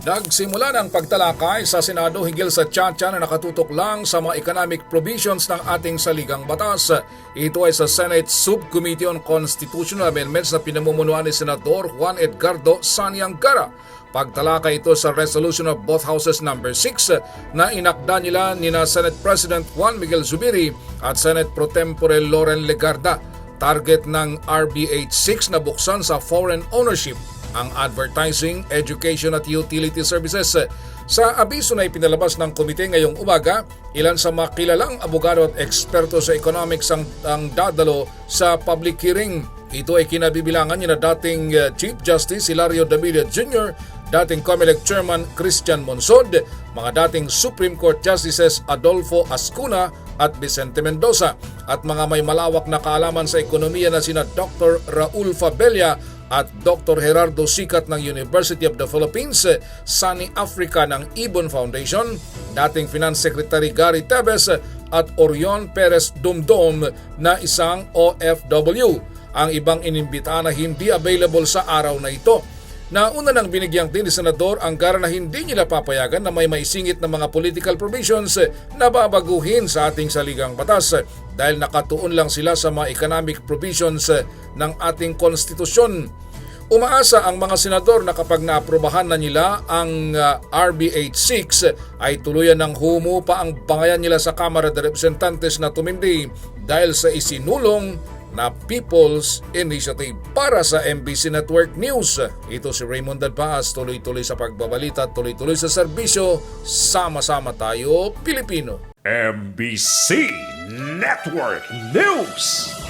Nagsimula ng pagtalakay sa Senado hinggil sa tiyatya na nakatutok lang sa mga economic provisions ng ating saligang batas. Ito ay sa Senate Subcommittee on Constitutional Amendments na pinamumunuan ni Senador Juan Edgardo Saniangcara. Pagtalakay ito sa resolution of both houses number 6 na inakda nila ni na Senate President Juan Miguel Zubiri at Senate Pro Tempore Loren Legarda. Target ng RB 86 na buksan sa foreign ownership ang advertising, education at utility services. Sa abiso na ipinalabas ng komite ngayong umaga, ilan sa mga kilalang abogado at eksperto sa economics ang, ang dadalo sa public hearing. Ito ay kinabibilangan ni na dating uh, Chief Justice Hilario Davidia Jr., dating COMELEC Chairman Christian Monsod, mga dating Supreme Court Justices Adolfo Ascuna at Vicente Mendoza, at mga may malawak na kaalaman sa ekonomiya na sina Dr. Raul Fabella at Dr. Gerardo Sikat ng University of the Philippines, Sunny Africa ng Ibon Foundation, dating Finance Secretary Gary Tebes at Orion Perez Dumdum na isang OFW. Ang ibang inimbita na hindi available sa araw na ito. Nauna nang binigyang din ni Senador Angara na hindi nila papayagan na may maisingit na mga political provisions na babaguhin sa ating saligang batas dahil nakatuon lang sila sa mga economic provisions ng ating konstitusyon. Umaasa ang mga senador na kapag naaprubahan na nila ang uh, RB 86 ay tuluyan ng humupa ang bangayan nila sa Kamara de Representantes na tumindi dahil sa isinulong na People's Initiative para sa MBC Network News. Ito si Raymond Dadpaas, tuloy-tuloy sa pagbabalita, tuloy-tuloy sa serbisyo, sama-sama tayo Pilipino. MBC Network News.